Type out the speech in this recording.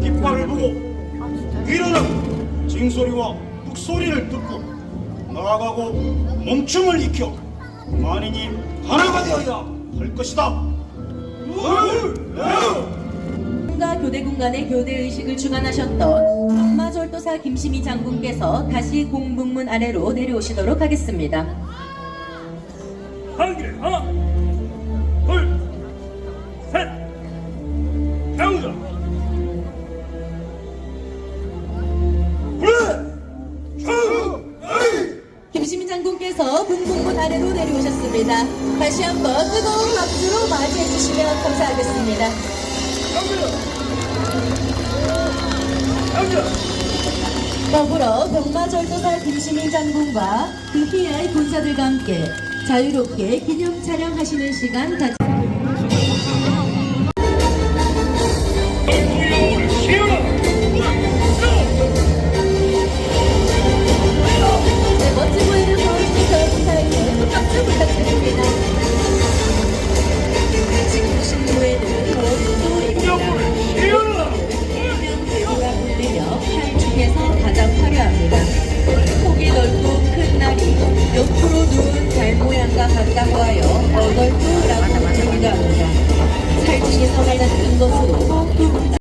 깃발을 보고 위로는 징소리와 북소리를 듣고 나아가고 멈춤을 익혀 만인이 하나가 되어야 할 것이다. 과 교대군 간의 교대 의식을 주관하셨던 박마절도사 김시미 장군께서 다시 공북문 아래로 내려오시도록 하겠습니다. 한 길에 하나, 김시미 장군께서 공북문 아래로 내려오셨습니다. 다시 한번 뜨거운 박수로 맞이해 주시면 감사하겠습니다. 더불어 병마절도사 김시민 장군과 그 희야의 군사들과 함께 자유롭게 기념 촬영하시는 시간 가지 가 간다고 하여 어덜프라고 부르기도 합니다. 살찐이 성을 낳는 것으로